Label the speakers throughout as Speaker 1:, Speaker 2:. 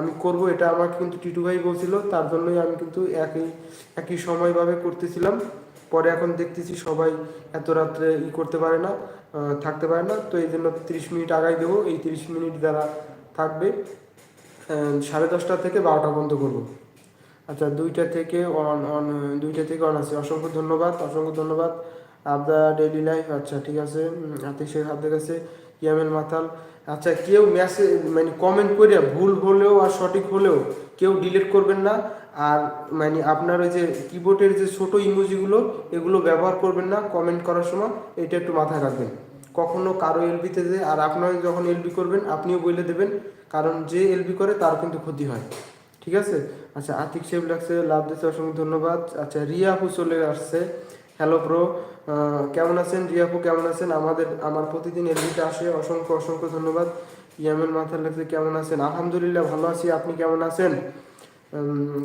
Speaker 1: আমি করব, এটা আমাকে কিন্তু টিটু ভাই বলছিল, তার জন্যই আমি কিন্তু একই একই সময়ভাবে করতেছিলাম। পরে এখন দেখতেছি সবাই এত রাত্রে ই করতে পারে না থাকতে পারে না, তো এই জন্য তিরিশ মিনিট আগাই দেবো, এই তিরিশ মিনিট যারা থাকবে সাড়ে দশটা থেকে বারোটা পর্যন্ত করব। আচ্ছা দুইটা থেকে অন অন দুইটা থেকে অন আছে। অসংখ্য ধন্যবাদ অসংখ্য ধন্যবাদ। আপনার ডেইলি লাইফ আচ্ছা ঠিক আছে আতিক শেখ কাছে ইয়ামেল মাতাল। আচ্ছা কেউ মেসেজ মানে কমেন্ট করে ভুল হলেও আর সঠিক হলেও কেউ ডিলিট করবেন না। আর মানে আপনার ওই যে কিবোর্ডের যে ছোট ইমোজিগুলো, এগুলো ব্যবহার করবেন না কমেন্ট করার সময়। এটা একটু মাথায় রাখবেন। কখনো কারও এলবিতে যে, আর আপনারা যখন এলবি করবেন, আপনিও বলে দেবেন। কারণ যে এলবি করে, তার কিন্তু ক্ষতি হয়। ঠিক আছে? আচ্ছা আতিক শেফ লাগছে, লাভ দিতে অসংখ্য ধন্যবাদ। আচ্ছা রিয়া আপু চলে আসছে। হ্যালো ব্রো কেমন আছেন? রিয়া আপু, কেমন আছেন? আমাদের, আমার প্রতিদিন এলবিতে আসে অসংখ্য অসংখ্য ধন্যবাদ। ইয়ামের মাথার লাগছে কেমন আছেন? আলহামদুলিল্লাহ ভালো আছি। আপনি কেমন আছেন?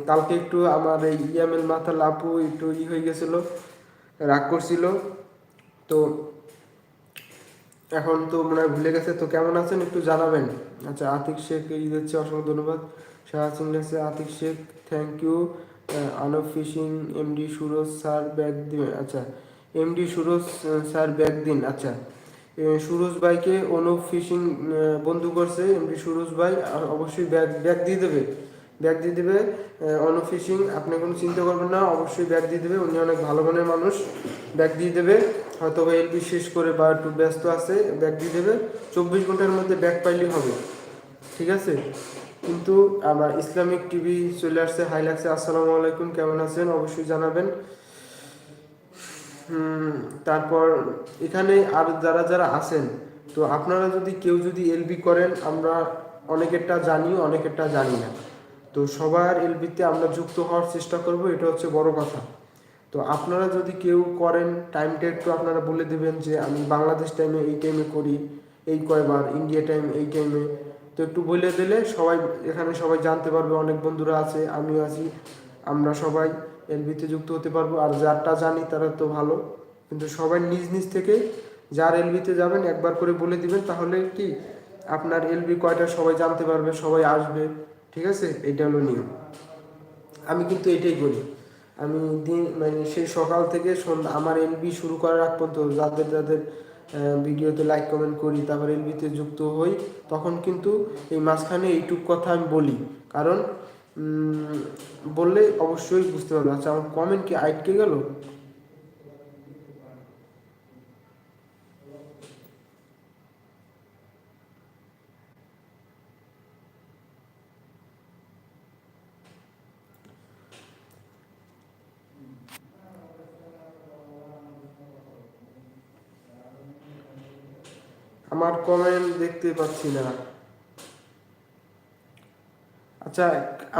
Speaker 1: কালকে একটু আমার এই ইয়ামেল মাথার লাপু একটু ই হয়ে গেছিল, রাগ করছিল। তো এখন তো মনে হয় ভুলে গেছে। তো কেমন আছেন? একটু জানাবেন। আচ্ছা আতিক শেখ, এই দিচ্ছে অসংখ্য ধন্যবাদ। শাহাদ সিং আতিক শেখ। থ্যাংক ইউ আনব fishing MD Suraj sir bag দিবেন আচ্ছা। এমডি সুরজ স্যার ব্যাগ দিন আচ্ছা। সুরজ ভাইকে অনুপ ফিশিং বন্ধু করছে এমডি সুরজ ভাই অবশ্যই ব্যাগ ব্যাগ দিয়ে দেবে। ব্যাগ দিয়ে দেবে অনুপ ফিশিং, আপনি কোনো চিন্তা করবেন না, অবশ্যই ব্যাগ দিয়ে দেবে, উনি অনেক ভালো মনের মানুষ। ব্যাগ দিয়ে দেবে হয়তো বা এলবি শেষ করে বা একটু ব্যস্ত আছে, ব্যাগ দিয়ে দেবে। চব্বিশ ঘণ্টার মধ্যে ব্যাগ পাইলেই হবে। ঠিক আছে? কিন্তু আমার ইসলামিক টিভি চলে আসছে। হাই লাগছে, আসসালামু আলাইকুম, কেমন আছেন? অবশ্যই জানাবেন। তারপর এখানে আর যারা যারা আছেন, তো আপনারা যদি কেউ যদি এলবি করেন, আমরা অনেকেরটা জানি অনেকেরটা জানি না। তো সবার এলবিতে আমরা যুক্ত হওয়ার চেষ্টা করব, এটা হচ্ছে বড় কথা। তো আপনারা যদি কেউ করেন টাইমটা একটু আপনারা বলে দেবেন যে আমি বাংলাদেশ টাইমে এই টাইমে করি, এই কয়বার ইন্ডিয়া টাইম এই টাইমে তো একটু বলে দিলে সবাই, এখানে সবাই জানতে পারবে, অনেক বন্ধুরা আছে, আমিও আছি, আমরা সবাই এলবিতে যুক্ত হতে পারব। আর যারটা জানি তারা তো ভালো, কিন্তু সবাই নিজ নিজ থেকে যার এলবিতে যাবেন, একবার করে বলে দিবেন, তাহলে কি আপনার এলবি কয়টা সবাই জানতে পারবে, সবাই আসবে, ঠিক আছে? এটা হলো নিয়ম। আমি কিন্তু এটাই করি। আমি দিন মানে সেই সকাল থেকে সন্ধ্যা, আমার এলবি শুরু করার আগ পর্যন্ত, যাদের যাদের ভিডিওতে লাইক কমেন্ট করি, তারপর এলবিতে যুক্ত হই, তখন কিন্তু এই মাঝখানে এইটুক কথা আমি বলি। কারণ বললে অবশ্যই বুঝতে পারবে। আচ্ছা আমার কমেন্ট কি আইটকে গেল? আমার কমেন্ট দেখতে পাচ্ছি না। আচ্ছা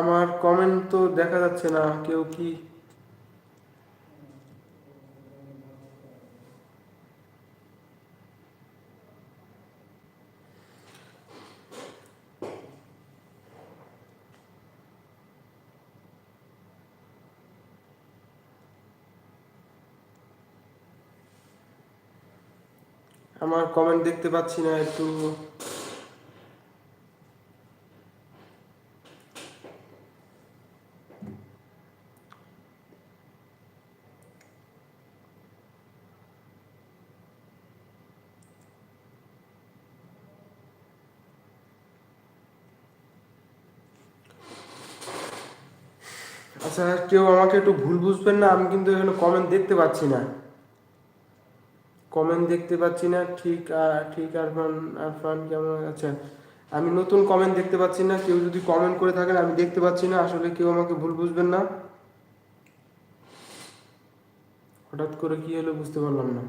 Speaker 1: আমার কমেন্ট তো দেখা যাচ্ছে না কেউ কি আমার কমেন্ট দেখতে পাচ্ছি না একটু। আচ্ছা কেউ আমাকে একটু ভুল বুঝবেন না? আমি কিন্তু এখানে কমেন্ট দেখতে পাচ্ছি না। কমেন্ট দেখতে পাচ্ছি না, ঠিক ঠিক আরফান আরফান কেমন আচ্ছা আমি নতুন কমেন্ট দেখতে পাচ্ছি না, কেউ যদি কমেন্ট করে থাকেন, আমি দেখতে পাচ্ছি না, আসলে কেউ আমাকে ভুল বুঝবেন না। হঠাৎ করে কি হলো বুঝতে পারলাম না।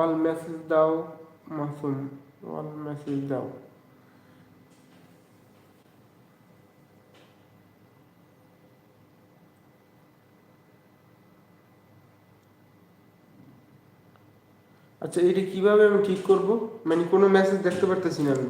Speaker 1: অল মেসেজ দাও, মাসুম অল মেসেজ দাও। আচ্ছা এটা কীভাবে আমি ঠিক করব? মানে কোনো মেসেজ দেখতে পারতেছি না আমি।